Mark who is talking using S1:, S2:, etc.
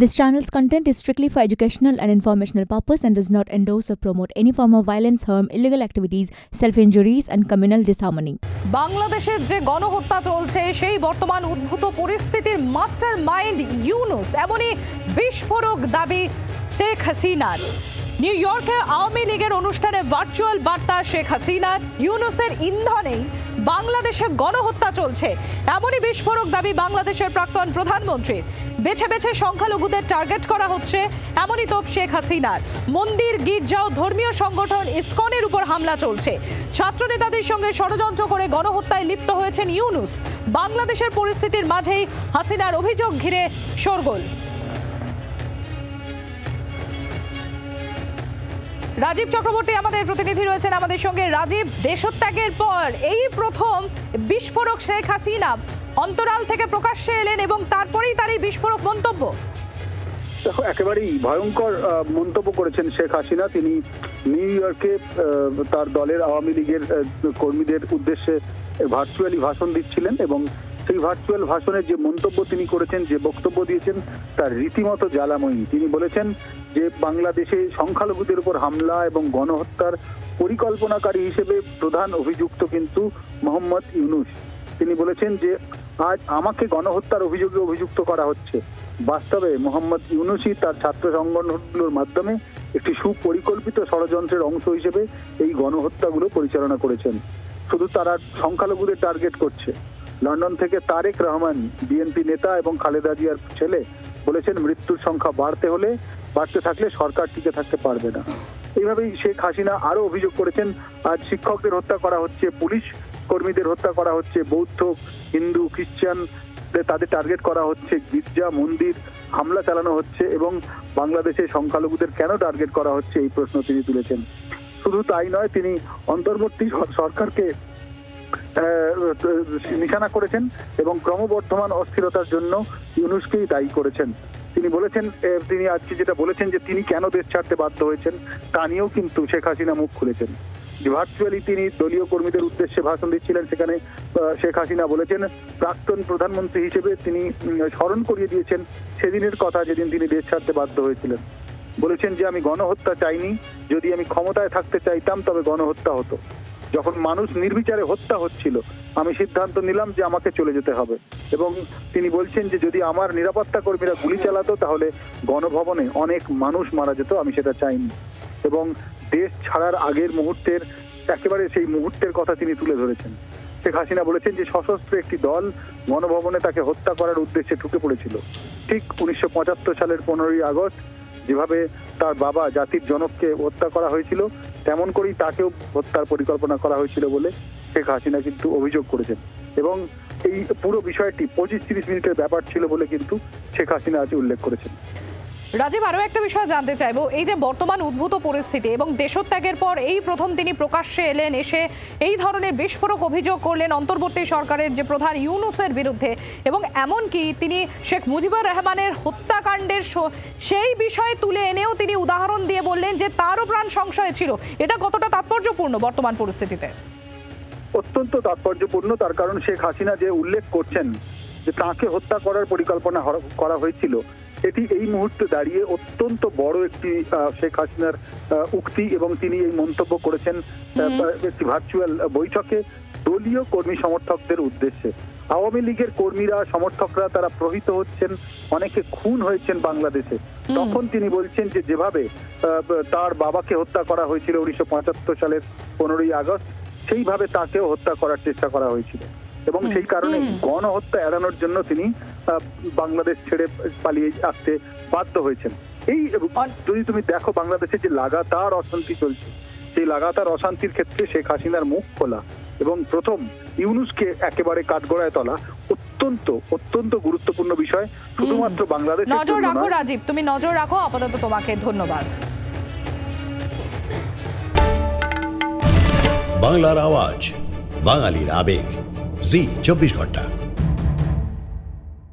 S1: This channel's content is strictly for educational and informational purpose and does not endorse or promote any form of violence, harm, illegal activities, self-injuries and communal disharmony.
S2: বাংলাদেশের যে গণহত্যা চলছে সেই বর্তমান উদ্ভূত পরিস্থিতির master mind Yunus এমনই বিস্ফোরক দাবি শেখ হাসিনার নিউ ইয়র্কে আওয়ামী লীগের অনুষ্ঠানে ভার্চুয়াল বার্তা শেখ হাসিনার ইউনুসের ইন্ধনেই বাংলাদেশে গণহত্যা চলছে। এমনই বিস্ফোরক দাবি বাংলাদেশের প্রাক্তন প্রধানমন্ত্রীর। বেছে বেছে সংখ্যালঘুদের টার্গেট করা হচ্ছে, এমনই তোপ শেখ হাসিনার। মন্দির, গির্জা ও ধর্মীয় সংগঠন ইসকনের উপর হামলা চলছে। ছাত্রনেতাদের সঙ্গে ষড়যন্ত্র করে গণহত্যায় লিপ্ত হয়েছেন ইউনুস। বাংলাদেশের পরিস্থিতির মাঝেই হাসিনার অভিযোগ ঘিরে শোরগোল। রাজীব চক্রবর্তী আমাদের প্রতিনিধি রয়েছেন আমাদের সঙ্গে। রাজীব, দেশত্যাগের পর এই প্রথম বিস্ফোরক শেখ হাসিনা অন্তরাল থেকে প্রকাশ্যে এলেন এবং তারপরেই তার এই বিস্ফোরক মন্তব্য?
S3: দেখো, একেবারেই ভয়ঙ্কর মন্তব্য করেছেন শেখ হাসিনা। তিনি নিউ ইয়র্কে তার দলের আওয়ামী লীগের কর্মীদের উদ্দেশ্যে ভার্চুয়ালি ভাষণ দিচ্ছিলেন এবং সেই ভার্চুয়াল ভাষণে যে মন্তব্য তিনি করেছেন, যে বক্তব্য দিয়েছেন, তার রীতিমতো জ্বালাময়ী। তিনি বলেছেন যে বাংলাদেশে সংখ্যালঘুদের উপর হামলা এবং গণহত্যার পরিকল্পনাকারী হিসেবে প্রধান অভিযুক্ত কিন্তু মোহাম্মদ ইউনুস। তিনি বলেছেন যে, আজ আমাকে গণহত্যার অভিযোগে অভিযুক্ত করা হচ্ছে। বাস্তবে মোহাম্মদ ইউনুসি তার ছাত্র সংগঠনগুলোর মাধ্যমে একটি সুপরিকল্পিত ষড়যন্ত্রের অংশ হিসেবে এই গণহত্যাগুলো পরিচালনা করেছেন। শুধু তারা সংখ্যালঘুদের টার্গেট করছে। লন্ডন থেকে তারেক রহমান, বিএনপি নেতা এবং খালেদা জিয়ার ছেলে বলেছেন মৃত্যুর সংখ্যা বাড়তে হলে বাড়তে থাকলে সরকার টিকে থাকতে পারবে না। এইভাবেই শেখ হাসিনা আরও অভিযোগ করেছেন, আজ শিক্ষকদের হত্যা করা হচ্ছে, পুলিশ কর্মীদের হত্যা করা হচ্ছে, বৌদ্ধ, হিন্দু খ্রিস্টান তাদের টার্গেট করা হচ্ছে, গির্জা, মন্দির, হামলা চালানো হচ্ছে এবং বাংলাদেশে সংখ্যালঘুদের কেন টার্গেট করা হচ্ছে এই প্রশ্ন তিনি তুলেছেন। শুধু তাই নয়, তিনি অন্তর্বর্তী সরকারকে নিশানা করেছেন এবং ক্রমবর্ধমান অস্থিরতার জন্য ইউনুসকেই দায়ী করেছেন। তিনি বলেছেন তিনি আজকে যেটা বলেছেন যে তিনি কেন দেশ ছাড়তে বাধ্য হয়েছেন, তা নিয়েও কিন্তু শেখ হাসিনা মুখ খুলেছেন। ভার্চুয়ালি তিনি দলীয় কর্মীদের উদ্দেশ্যে ভাষণ দিচ্ছিলেন, সেখানে শেখ হাসিনা বলেছেন, প্রাক্তন প্রধানমন্ত্রী হিসেবে তিনি স্মরণ করিয়ে দিয়েছেন সেদিনের কথা যেদিন তিনি দেশ ছাড়তে বাধ্য হয়েছিলেন। বলেছেন যে আমি গণহত্যা চাইনি, যদি আমি ক্ষমতায় থাকতে চাইতাম, তবে গণহত্যা হতো। যখন মানুষ নির্বিচারে হত্যা হচ্ছিল, আমি সিদ্ধান্ত নিলাম যে আমাকে চলে যেতে হবে। এবং তিনি বলছেন যে, যদি আমার নিরাপত্তা কর্মীরা গুলি চালাতো, তাহলে গণভবনে অনেক মানুষ মারা যেত, আমি সেটা চাইনি। এবং দেশ ছাড়ার আগের মুহূর্তের, একেবারে সেই মুহূর্তের কথা তিনি তুলে ধরেছেন। শেখ হাসিনা বলেছেন যে, সশস্ত্র একটি দল গণভবনে তাকে হত্যা করার উদ্দেশ্যে ঢুকে পড়েছিল। ঠিক উনিশশো পঁচাত্তর সালের পনেরোই আগস্ট, যেভাবে তার বাবা জাতির জনককে হত্যা করা হয়েছিল তেমন করেই তাকেও হত্যার পরিকল্পনা করা হয়েছিল বলে শেখ হাসিনা কিন্তু অভিযোগ করেছেন। এবং এই পুরো বিষয়টি পঁচিশ তিরিশ মিনিটের ব্যাপার ছিল বলে কিন্তু শেখ হাসিনা আজ উল্লেখ করেছেন।
S2: রাজীব আরও একটা বিষয় জানতে চাইব। এই যে বর্তমান উদ্ভূত পরিস্থিতি এবং দেশত্যাগের পর এই প্রথম তিনি প্রকাশ্যে এলেন, এসে এই ধরনের বিস্ফোরক অভিযোগ করলেন অন্তর্বর্তী সরকারের যে প্রধান ইউনুসের বিরুদ্ধে এবং এমনকি তিনি শেখ মুজিবুর রহমানের হত্যাকাণ্ডের সেই বিষয়ে তুলে এনেও তিনি উদাহরণ দিয়ে বললেন যে তারও প্রাণ সংশয় ছিল। এটা কতটা তাৎপর্যপূর্ণ বর্তমান পরিস্থিতিতে?
S3: অত্যন্ত তাৎপর্যপূর্ণ, তার কারণ শেখ হাসিনা যে উল্লেখ করছেন যে তাকে হত্যা করার পরিকল্পনা করা হয়েছিল এটি এই মুহূর্তে দাঁড়িয়ে অত্যন্ত বড় একটি শেখ হাসিনার উক্তি এবং তিনি এই মন্তব্য করেছেন একটি ভার্চুয়াল বৈঠকে দলীয় কর্মী সমর্থকদের উদ্দেশ্যে। আওয়ামী লীগের কর্মীরা সমর্থকরা তারা প্রহিত হচ্ছেন অনেকে খুন হয়েছেন বাংলাদেশে। তখন তিনি বলছেন যে যেভাবে আহ, তার বাবাকে হত্যা করা হয়েছিল উনিশশো পঁচাত্তর সালের পনেরোই আগস্ট সেইভাবে তাকেও হত্যা করার চেষ্টা করা হয়েছিল। এবং সেই কারণে গণহত্যা এড়ানোর জন্য তিনি বাংলাদেশ ছেড়ে পালিয়ে আসতে বাধ্য হয়েছেন। এই যদি তুমি দেখো বাংলাদেশে যে লাগাতার অশান্তি চলছে সেই লাগাতার অশান্তির ক্ষেত্রে শেখ হাসিনার মুখ খোলা এবং প্রথম ইউনুসকে একেবারে কাঠগড়ায় তোলা অত্যন্ত অত্যন্ত গুরুত্বপূর্ণ বিষয়। শুধুমাত্র বাংলাদেশ
S2: নজর রাখো রাজীব তুমি নজর রাখো আপাতত তোমাকে ধন্যবাদ।
S4: বাংলার আওয়াজ বাঙালির আবেগ। জি চব্বিশ ঘণ্টা।